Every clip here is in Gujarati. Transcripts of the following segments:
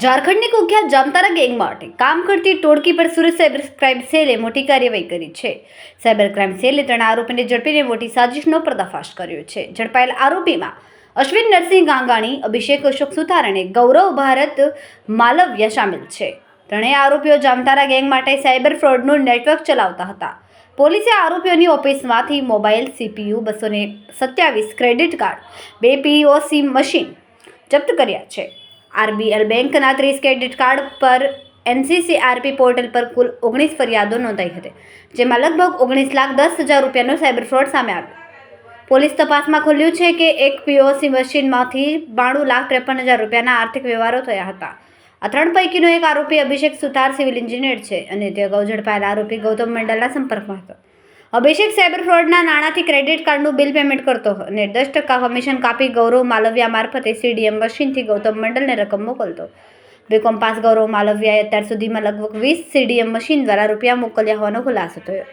ઝારખંડની કુખ્યાત જામતારા ગેંગ માટે કામ કરતી ટોળકી પર સુરત સાયબર ક્રાઇમ સેલે મોટી કાર્યવાહી કરી છે. સાયબર ક્રાઇમ સેલે ત્રણ આરોપીને ઝડપીને મોટી સાજિશનો પર્દાફાશ કર્યો છે. ઝડપાયેલ આરોપીમાં અશ્વિન નરસિંહ ગાંગાણી, અભિષેક અશોક સુથાર અને ગૌરવ ભારત માલવ્ય સામેલ છે. ત્રણેય આરોપીઓ જામતારા ગેંગ માટે સાયબર ફ્રોડનું નેટવર્ક ચલાવતા હતા. પોલીસે આરોપીઓની ઓફિસમાંથી મોબાઈલ, સીપીયુ બસો ને સત્યાવીસ ક્રેડિટ કાર્ડ, બે પીઓસી મશીન જપ્ત કર્યા છે. આરબીએલ બેંકના ત્રીસ ક્રેડિટ કાર્ડ પર એનસીસી આરપી પોર્ટલ પર કુલ ઓગણીસ ફરિયાદો નોંધાઈ હતી, જેમાં લગભગ ઓગણીસ લાખ દસ હજાર રૂપિયાનો સાયબર ફ્રોડ સામે આવ્યો. પોલીસ તપાસમાં ખુલ્યું છે કે એક પીઓસી મશીનમાંથી બાણું લાખ ત્રેપન હજાર રૂપિયાના આર્થિક વ્યવહારો થયા હતા. આ ત્રણ પૈકીનો એક આરોપી અભિષેક સુતાર સિવિલ એન્જિનિયર છે અને તે અગાઉ ઝડપાયેલા આરોપી ગૌતમ મંડલના સંપર્કમાં હતો. અભિષેક સાયબર ફ્રોડના નાણાંથી ક્રેડિટ કાર્ડનું બિલ પેમેન્ટ કરતો અને દસ ટકા કમિશન કાપી ગૌરવ માલવિયા મારફતે સીડીએમ મશીનથી ગૌતમ મંડલને રકમ મોકલતો. બીકોમ પાસ ગૌરવ માલવિયાએ અત્યાર સુધીમાં લગભગ વીસ સીડીએમ મશીન દ્વારા રૂપિયા મોકલ્યા હોવાનો ખુલાસો થયો.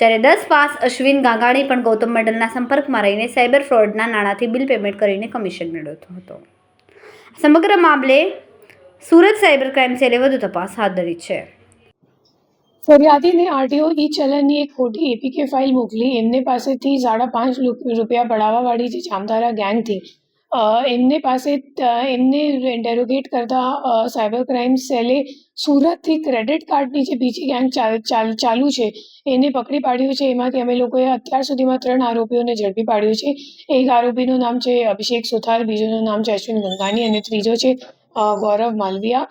જ્યારે દસ પાસ અશ્વિન ગાંગાણી પણ ગૌતમ મંડલના સંપર્કમાં રહીને સાયબર ફ્રોડના નાણાંથી બિલ પેમેન્ટ કરીને કમિશન મેળવતો હતો. સમગ્ર મામલે સુરત સાયબર ક્રાઇમ સેલે વધુ તપાસ હાથ ધરી છે. ફરિયાદીને આરટીઓ ઈ ચલણની એક ખોટી એપીકે ફાઇલ મોકલી. એમને પાસેથી સાડા પાંચ રૂપ- રૂપિયા પડાવવાવાળી જે જામતારા ગેંગથી અ, એમને પાસે એમને ઇન્ટેરોગેટ કરતા સાયબર ક્રાઇમ સેલે સુરતથી ક્રેડિટ કાર્ડની જે બીજી ગેંગ ચાલ- છે એને પકડી પાડ્યું છે. એમાંથી અમે લોકોએ અત્યાર સુધીમાં ત્રણ આરોપીઓને ઝડપી પાડ્યું છે. એક આરોપીનું નામ છે અભિષેક સુથાર બીજોનું નામ છે અશ્વિન ગંગાની અને ત્રીજો છે ગૌરવ માલવિયા.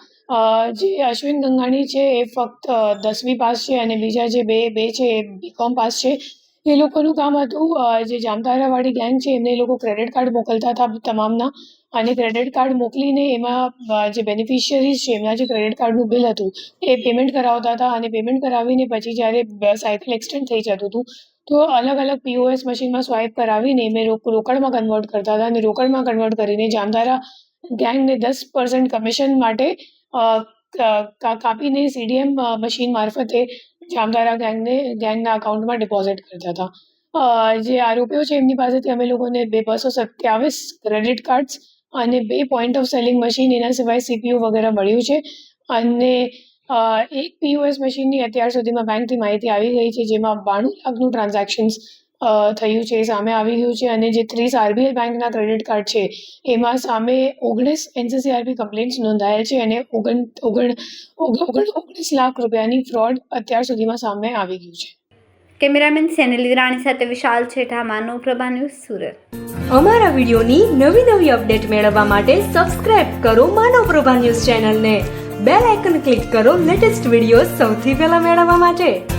જે અશ્વિન ગંગાણી છે એ ફક્ત દસમી પાસ છે અને બીજા જે બે બે છે એ બીકોમ પાસ છે. એ લોકોનું કામ હતું જે જામતારાવાળી ગેંગ છે એમને એ લોકો ક્રેડિટ કાર્ડ મોકલતા હતા તમામના. અને ક્રેડિટ કાર્ડ મોકલીને એમાં જે બેનિફિશિયરીઝ છે એમના જે ક્રેડિટ કાર્ડનું બિલ હતું, એ પેમેન્ટ કરાવતા હતા. અને પેમેન્ટ કરાવીને પછી જ્યારે સાયકલ એક્સટેન્ડ થઈ જતું હતું, તો અલગ અલગ પીઓએસ મશીનમાં સ્વાઇપ કરાવીને એમ રોકડમાં કન્વર્ટ કરતા હતા. અને રોકડમાં કન્વર્ટ કરીને જામતારા ગેંગને દસ પર્સન્ટ કમિશન માટે કાપીને સીડીએમ મશીન મારફતે જામતારા ગેંગને ગેંગના અકાઉન્ટમાં ડિપોઝિટ કરતા હતા. જે આરોપીઓ છે, એમની પાસેથી અમે લોકોને બે બસો સત્યાવીસ ક્રેડિટ કાર્ડ્સ અને બે પોઈન્ટ ઓફ સેલિંગ મશીન એના સિવાય સીપીયુ વગેરે મળ્યું છે. અને એક પીઓએસ મશીનની અત્યાર સુધીમાં બેંકથી માહિતી આવી ગઈ છે, જેમાં બાણું લાખનું ટ્રાન્ઝેક્શન્સ થયું છે એ સામે આવી ગયું છે અને જે ત્રીસ આરબીઆઈ બેંકના ક્રેડિટ કાર્ડ છે એમાં સામે ઓગણીસ એનસીસીઆરપી કમ્પ્લેન્ટ્સ નોંધાયેલ છે અને ઓગણ ઓગણ ઓગ- ઓગણ ઓગણીસ લાખ રૂપિયાની ફ્રોડ અત્યાર સુધીમાં સામે આવી ગયું છે. કેમેરામેન સેનલી રાણી સાથે વિશાલ છેઠા માનવ પ્રભા ન્યૂઝ સુરત. અમારા વિડીયોની નવી નવી અપડેટ મેળવવા માટે સબસ્ક્રાઇબ કરો માનવ પ્રભા ન્યૂઝ ચેનલને. બેલ આઇકન ક્લિક કરો લેટેસ્ટ વીડિયો સૌથી પહેલા મેળવવા માટે.